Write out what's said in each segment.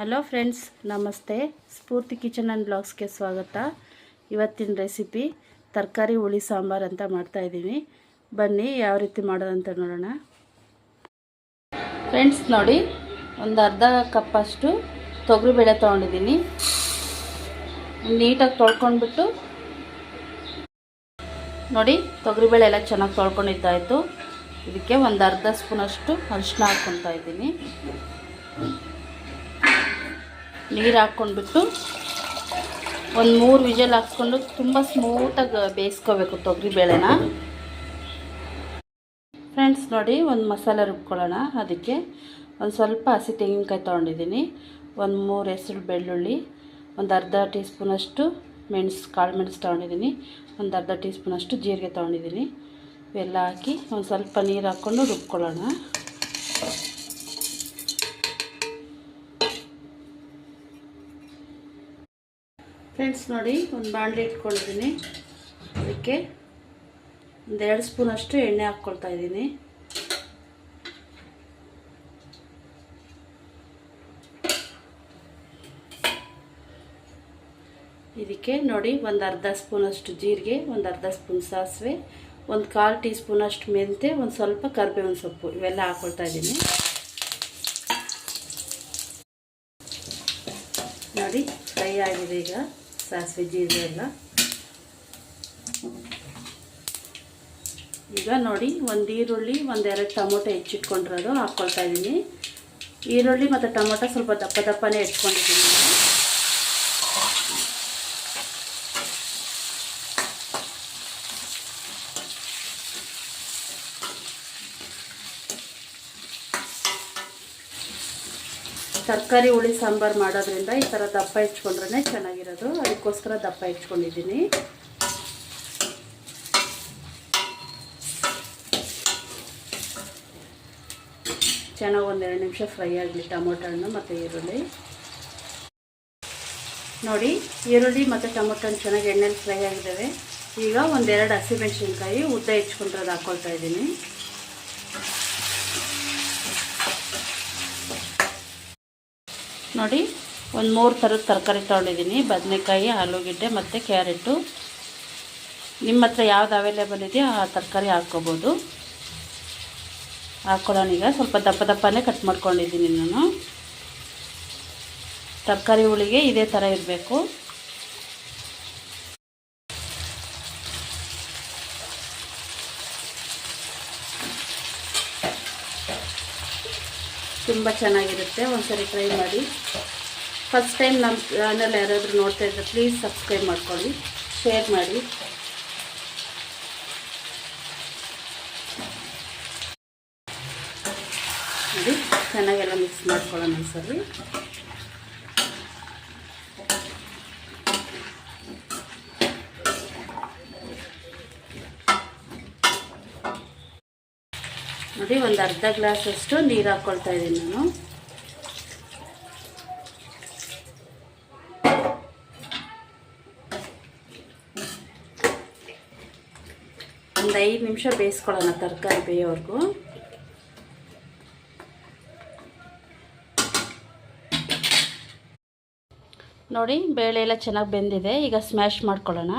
Hello friends, ನಮಸ್ತೆ. ಸ್ಫೂರ್ತಿ kitchen and ಬ್ಲಾಗ್ಸ್ಗೆ ಸ್ವಾಗತ. ಇವತ್ತಿನ ರೆಸಿಪಿ ತರಕಾರಿ ಹುಳಿ ಸಾಂಬಾರು ಅಂತ ಮಾಡ್ತಾಯಿದ್ದೀನಿ ಬನ್ನಿ, ಯಾವ ರೀತಿ ಮಾಡೋದಂತ ನೋಡೋಣ. ಫ್ರೆಂಡ್ಸ್, ನೋಡಿ, ಒಂದು ಅರ್ಧ ಕಪ್ಪಷ್ಟು ತೊಗರಿಬೇಳೆ ತೊಗೊಂಡಿದ್ದೀನಿ. ನೀಟಾಗಿ ತೊಳ್ಕೊಂಡ್ಬಿಟ್ಟು, ನೋಡಿ ತೊಗರಿಬೇಳೆ ಎಲ್ಲ ಚೆನ್ನಾಗಿ ತೊಳ್ಕೊಂಡಿದ್ದಾಯಿತು. ಇದಕ್ಕೆ ಒಂದು ಅರ್ಧ ಸ್ಪೂನಷ್ಟು ಅರಿಶಿನ ಹಾಕ್ಕೊತಾ ಇದ್ದೀನಿ. ನೀರು ಹಾಕ್ಕೊಂಡ್ಬಿಟ್ಟು ಒಂದು ಮೂರು ವಿಜಲ್ ಹಾಕ್ಸ್ಕೊಂಡು ತುಂಬ ಸ್ಮೂತಾಗಿ ಬೇಯಿಸ್ಕೋಬೇಕು ತೊಗರಿ ಬೇಳೆನ. ಫ್ರೆಂಡ್ಸ್ ನೋಡಿ ಒಂದು ಮಸಾಲೆ ರುಬ್ಕೊಳ್ಳೋಣ. ಅದಕ್ಕೆ ಒಂದು ಸ್ವಲ್ಪ ಹಸಿ ತೆಂಗಿನಕಾಯಿ ತೊಗೊಂಡಿದ್ದೀನಿ. ಒಂದು ಮೂರು ಹೆಸರು ಬೆಳ್ಳುಳ್ಳಿ, ಒಂದು ಅರ್ಧ ಟೀ ಸ್ಪೂನಷ್ಟು ಮೆಣಸು, ಕಾಳು ಮೆಣಸು ತೊಗೊಂಡಿದ್ದೀನಿ. ಒಂದು ಅರ್ಧ ಟೀ ಸ್ಪೂನಷ್ಟು ಜೀರಿಗೆ ತೊಗೊಂಡಿದ್ದೀನಿ. ಇವೆಲ್ಲ ಹಾಕಿ ಒಂದು ಸ್ವಲ್ಪ ನೀರು ಹಾಕ್ಕೊಂಡು ರುಬ್ಕೊಳ್ಳೋಣ. ಫ್ರೆಂಡ್ಸ್ ನೋಡಿ, ಒಂದು ಬಾಣಲೆ ಇಟ್ಕೊಳ್ತೀನಿ. ಅದಕ್ಕೆ ಒಂದು ಎರಡು ಸ್ಪೂನಷ್ಟು ಎಣ್ಣೆ ಹಾಕ್ಕೊಳ್ತಾ ಇದ್ದೀನಿ. ಇದಕ್ಕೆ ನೋಡಿ, ಒಂದು ಅರ್ಧ ಸ್ಪೂನಷ್ಟು ಜೀರಿಗೆ, ಒಂದು ಅರ್ಧ ಸ್ಪೂನ್ ಸಾಸಿವೆ, ಒಂದು ಕಾಲು ಟೀ ಸ್ಪೂನಷ್ಟು ಮೆಂತೆ ಒಂದು ಸ್ವಲ್ಪ ಕರಿಬೇವಿನ ಸೊಪ್ಪು, ಇವೆಲ್ಲ ಹಾಕ್ಕೊಳ್ತಾ ಇದ್ದೀನಿ. ನೋಡಿ, ಫ್ರೈ ಆಗಿದೆ ಈಗ. ಸಾಸಿವೆ ಜೀರಿಗೆ ಎಲ್ಲ ಈಗ ನೋಡಿ, ಒಂದು ಈರುಳ್ಳಿ ಒಂದೆರಡು ಟೊಮೊಟೊ ಹೆಚ್ಚಿಟ್ಕೊಂಡಿರೋದು ಹಾಕ್ಕೊಳ್ತಾ ಇದ್ದೀನಿ ಈರುಳ್ಳಿ ಮತ್ತು ಟೊಮೊಟೊ ಸ್ವಲ್ಪ ದಪ್ಪ ದಪ್ಪನೇ ಹೆಚ್ಕೊಂಡಿದ್ದೀನಿ ತರಕಾರಿ, ಹುಳಿ, ಸಾಂಬಾರು ಮಾಡೋದ್ರಿಂದ ಈ ಥರ ದಪ್ಪ ಹೆಚ್ಕೊಂಡ್ರೆ ಚೆನ್ನಾಗಿರೋದು. ಅದಕ್ಕೋಸ್ಕರ ದಪ್ಪ ಹೆಚ್ಕೊಂಡಿದ್ದೀನಿ. ಚೆನ್ನಾಗಿ ಒಂದೆರಡು ನಿಮಿಷ ಫ್ರೈ ಆಗಲಿ ಟೊಮೊಟೊ ಹಣ್ಣು ಮತ್ತು ಈರುಳ್ಳಿ. ನೋಡಿ, ಈರುಳ್ಳಿ ಮತ್ತು ಟೊಮೊಟೊ ಹಣ್ಣು ಚೆನ್ನಾಗಿ ಎಣ್ಣೆಲಿ ಫ್ರೈ ಆಗಿದ್ದಾವೆ ಈಗ ಒಂದೆರಡು ಹಸಿಮೆಣ್ಸಿನ್ಕಾಯಿ, ಉದ್ದ ಹೆಚ್ಕೊಂಡಿರೋದು ಹಾಕ್ಕೊಳ್ತಾ ಇದ್ದೀನಿ. ನೋಡಿ, ಒಂದು ಮೂರು ಥರದ ತರಕಾರಿ ತೊಗೊಂಡಿದ್ದೀನಿ. ಬದನೆಕಾಯಿ, ಆಲೂಗೆಡ್ಡೆ ಮತ್ತು ಕ್ಯಾರೆಟು. ನಿಮ್ಮ ಹತ್ರ ಯಾವ್ದು ಅವೈಲೇಬಲ್ ಇದೆಯೋ ಆ ತರಕಾರಿ ಹಾಕ್ಕೋಬೋದು. ಹಾಕ್ಕೊಳ್ಳೋಣ ಈಗ. ಸ್ವಲ್ಪ ದಪ್ಪ ದಪ್ಪನೇ ಕಟ್ ಮಾಡ್ಕೊಂಡಿದ್ದೀನಿ ನಾನು. ತರಕಾರಿ ಹುಳಿಗೆ ಇದೇ ಥರ ಇರಬೇಕು. ತುಂಬ ಚೆನ್ನಾಗಿರುತ್ತೆ. ಒಂದ್ಸರಿ ಟ್ರೈ ಮಾಡಿ. ಫಸ್ಟ್ ಟೈಮ್ ನಮ್ಮ ಚಾನಲ್ ಯಾರಾದರೂ ನೋಡ್ತಾ ಇದ್ದರೆ ಪ್ಲೀಸ್ ಸಬ್ಸ್ಕ್ರೈಬ್ ಮಾಡ್ಕೊಳ್ಳಿ. ಶೇರ್ ಮಾಡಿ. ನೋಡಿ, ಚೆನ್ನಾಗೆಲ್ಲ ಮಿಕ್ಸ್ ಮಾಡ್ಕೊಳ್ಳೋಣ ಒಂದ್ಸರಿ. ನೋಡಿ, ಒಂದು ಅರ್ಧ ಗ್ಲಾಸಷ್ಟು ನೀರು ಹಾಕ್ಕೊಳ್ತಾ ಇದ್ದೀನಿ ನಾನು. ಒಂದು ಐದು ನಿಮಿಷ ಬೇಯಿಸ್ಕೊಳ್ಳೋಣ ತರಕಾರಿ ಬೇಯೋವರೆಗೂ ನೋಡಿ, ಬೇಳೆ ಎಲ್ಲ ಚೆನ್ನಾಗಿ ಬೆಂದಿದೆ. ಈಗ ಸ್ಮ್ಯಾಶ್ ಮಾಡ್ಕೊಳ್ಳೋಣ.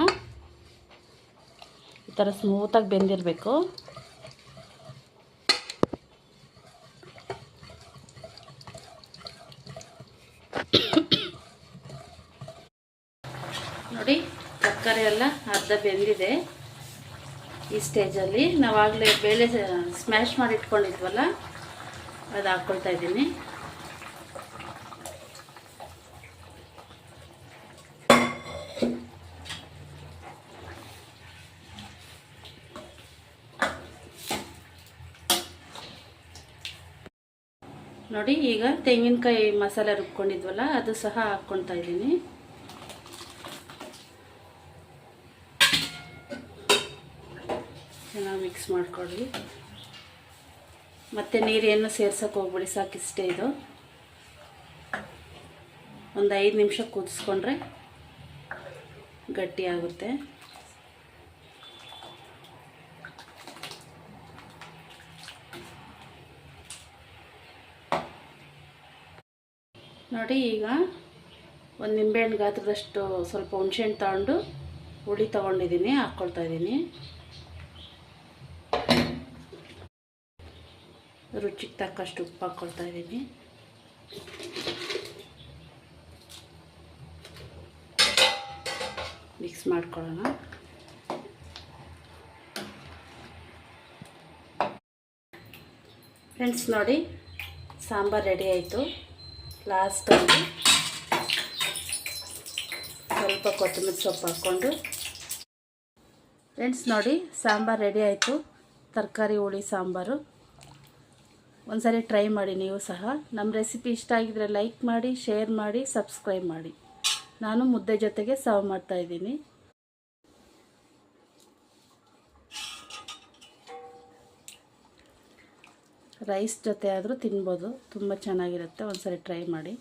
ಈ ಥರ ಸ್ಮೂತಾಗಿ ಬೆಂದಿರಬೇಕು ನೋಡಿ ತರಕಾರಿ ಎಲ್ಲ ಅರ್ಧ ಬೆಂದಿದೆ. ಈ ಸ್ಟೇಜಲ್ಲಿ ನಾವಾಗಲೇ ಬೇಳೆ ಸ್ಮ್ಯಾಶ್ ಮಾಡಿ ಇಟ್ಕೊಂಡಿದ್ವಲ್ಲ, ಅದು ಹಾಕ್ಕೊಳ್ತಾ ಇದ್ದೀನಿ. ನೋಡಿ, ಈಗ ತೆಂಗಿನಕಾಯಿ ಮಸಾಲೆ ರುಬ್ಕೊಂಡಿದ್ವಲ್ಲ, ಅದು ಸಹ ಹಾಕ್ಕೊಳ್ತಾ ಇದ್ದೀನಿ. ಚೆನ್ನಾಗಿ ಮಿಕ್ಸ್ ಮಾಡಿಕೊಳ್ಳಿ. ಮತ್ತು ನೀರೇನು ಸೇರ್ಸೋಕೆ ಹೋಗ್ಬಿಡಿ ಸಾಕಿಷ್ಟೇ ಇದು. ಒಂದು ಐದು ನಿಮಿಷ ಕುದಿಸ್ಕೊಂಡ್ರೆ ಗಟ್ಟಿಯಾಗುತ್ತೆ ನೋಡಿ ಈಗ ಒಂದು ನಿಂಬೆಹಣ್ಣು ಗಾತ್ರದಷ್ಟು ಸ್ವಲ್ಪ ಹುಣ್ಸೆಹಣ್ಣು ತಗೊಂಡು ಹುಳಿ ತೊಗೊಂಡಿದ್ದೀನಿ ಹಾಕ್ಕೊಳ್ತಾ ಇದ್ದೀನಿ. ರುಚಿಗೆ ತಕ್ಕಷ್ಟು ಉಪ್ಪು ಹಾಕ್ಕೊಳ್ತಾ ಇದ್ದೀನಿ ಮಿಕ್ಸ್ ಮಾಡ್ಕೊಳ್ಳೋಣ ಫ್ರೆಂಡ್ಸ್ ನೋಡಿ ಸಾಂಬಾರು ರೆಡಿ ಆಯಿತು ಲಾಸ್ಟಲ್ಲಿ ಸ್ವಲ್ಪ ಕೊತ್ತಂಬರಿ ಸೊಪ್ಪು ಹಾಕ್ಕೊಂಡು. ಫ್ರೆಂಡ್ಸ್ ನೋಡಿ ಸಾಂಬಾರು ರೆಡಿ ಆಯಿತು ತರಕಾರಿ ಹುಳಿ ಸಾಂಬಾರು ಒಂದ್ಸರಿ ಟ್ರೈ ಮಾಡಿ ನೀವು ಸಹ. ನಮ್ಮ ರೆಸಿಪಿ ಇಷ್ಟ ಆಗಿದ್ರೆ ಲೈಕ್ ಮಾಡಿ ಶೇರ್ ಮಾಡಿ ಸಬ್ಸ್ಕ್ರೈಬ್ ಮಾಡಿ. ನಾನು ಮುದ್ದೆ ಜೊತೆಗೆ ಸರ್ವ್ ಮಾಡ್ತಾಯಿದ್ದೀನಿ ರೈಸ್ ಜೊತೆ ಆದರೂ ತಿನ್ಬೋದು. ತುಂಬ ಚೆನ್ನಾಗಿರುತ್ತೆ. ಒಂದ್ಸರಿ ಟ್ರೈ ಮಾಡಿ.